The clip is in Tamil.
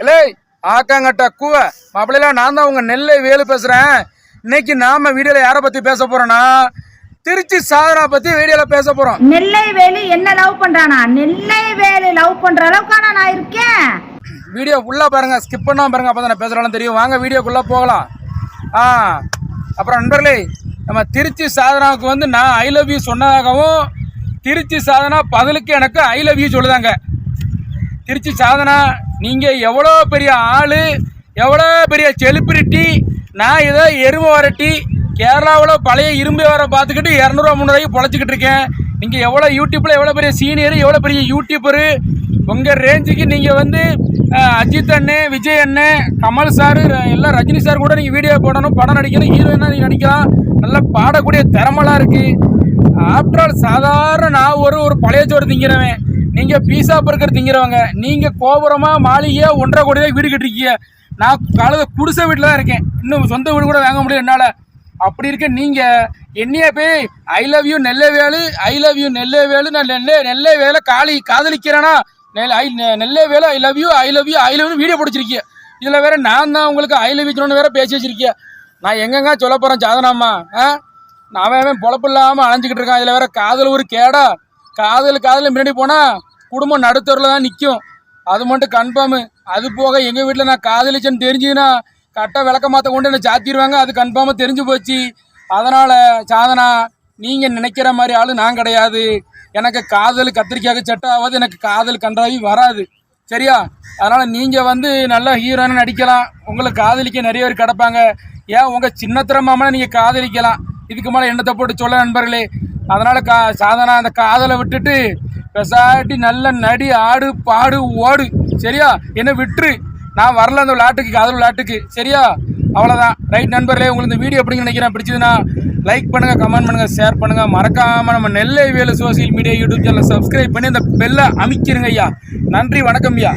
இல்லை ஆக்காங்கட்ட கூவ. மாப்பிள்ளைலாம் நான் தான் உங்க நெல்லை வேலு பேசுறேன். இன்னைக்கு நாம வீடியோல யாரை பத்தி பேச போறோம்னா திருச்சி சாதனா பத்தி வீடியோல பேச போறோம். நெல்லை வேலு என்ன லவ் பண்றானா? நெல்லை வேலு லவ் பண்ற அளவுக்கான நான் இருக்கேன். வீடியோ ஃபுல்லாக பாருங்க ஸ்கிப் பண்ணாம பாருங்க அப்போ நான் பேசுகிறாலும் தெரியும். வாங்க வீடியோக்குள்ளே போகலாம். ஆ அப்புறம் நண்பர்களே நம்ம திருச்சி சாதனாவுக்கு வந்து நான் ஐ லவ் யூ சொன்னதாகவும் திருச்சி சாதனா பதிலுக்கு எனக்கு ஐ லவ் யூ சொல்லுதாங்க. திருச்சி சாதனா நீங்கள் எவ்வளோ பெரிய ஆள் எவ்வளோ பெரிய செலிபிரிட்டி நான் ஏதோ எருமை வரட்டி கேரளாவில் பழைய இரும்பு வர பார்த்துக்கிட்டு இரநூறுவா முந்நூறுவாய்க்கு பொழைச்சிக்கிட்டு இருக்கேன். நீங்கள் எவ்வளோ யூடியூப்பில் எவ்வளோ பெரிய சீனியர் எவ்வளோ பெரிய யூடியூபரு உங்கள் ரேஞ்சுக்கு நீங்கள் வந்து அஜித் அண்ணன் விஜய் அண்ணன் கமல் சார் எல்லாம் ரஜினி சார் கூட நீங்கள் வீடியோ போடணும் படம் நடிக்கணும் ஹீரோயினாக நீங்கள் நடிக்கலாம் நல்லா பாடக்கூடிய திறமெல்லாம் இருக்குது ஆஃப்டர் ஆல் சாதாரண நான் ஒரு பழைய சோறு திங்கிறவன். நீங்கள் பீஸா பர்கர் திங்கிறவங்க. நீங்கள் கோபுரமாக மாளிகையா ஒன்றரை கோடி தான் வீடு கட்டிருக்கீங்க. நான் கழுத குடிசை வீட்டில் தான் இருக்கேன். இன்னும் சொந்த வீடு கூட வாங்க முடியும் என்னால். அப்படி இருக்க நீங்கள் என்னையே போய்? I love you Nellai Velu. I love you Nellai Velu. நான் நெல்லை நெல்லை வேலை காளி காதலிக்கிறேன்னா நெல் ஐ நெல்லை வேலை I love you I love you I love video பிடிச்சிருக்கீங்க இதில் வேற நான் தான் உங்களுக்கு ஐ லவ் யூ வேற பேசி வச்சிருக்கேன் நான் எங்கெங்க சொல்ல போகிறேன் சாதனாம்மா ஆ? நான் அவன் பொழப்பு இல்லாமல் அலைஞ்சிக்கிட்டு இருக்கான். இதில் வேற காதல் ஒரு கேடா. காதல் காதல் முன்னாடி போனால் குடும்பம் நடுத்தரில் தான் நிற்கும் அது மட்டும் கன்ஃபார்மு அது போக எங்கள் வீட்டில் நான் காதலிச்சேன்னு தெரிஞ்சுதுன்னா கட்ட விளக்க மாற்ற கொண்டு என்னை சாத்திடுவாங்க. அது கன்ஃபார்மாக தெரிஞ்சு போச்சு. அதனால் சாதனா நீங்கள் நினைக்கிற மாதிரி ஆள் நான் கிடையாது. எனக்கு காதல் கத்திரிக்காய்க்கு செட் ஆகாது. எனக்கு காதல் கன்றாவி வராது. சரியா? அதனால் நீங்கள் வந்து நல்லா ஹீரோன்னு நடிக்கலாம். உங்களுக்கு காதலிக்க நிறைய பேர் கிடப்பாங்க. ஏன்? உங்கள் சின்னத்திரமாமனை நீங்கள் காதலிக்கலாம். இதுக்கு மேலே என்னத்தை போட்டு சொல்ல நண்பர்களே? அதனால் கா சாதனா அந்த காதலை விட்டுட்டு பெசாட்டி நல்ல நடி ஆடு பாடு ஓடு. சரியா? என்ன விட்டுரு. நான் வரல அந்த விளையாட்டுக்கு காதல் விளையாட்டுக்கு. சரியா? அவ்வளோதான் ரைட் நண்பர்களே உங்களுக்கு இந்த வீடியோ எப்படின்னு நினைக்கிறேன். பிடிச்சதுன்னா லைக் பண்ணுங்கள் கமெண்ட் பண்ணுங்கள் ஷேர் பண்ணுங்கள் மறக்காமல் நம்ம Nellai Velu social media YouTube சேனலை சப்ஸ்கிரைப் பண்ணி அந்த பெல்லை அமைக்கிறங்க ஐயா. நன்றி வணக்கம் ஐயா.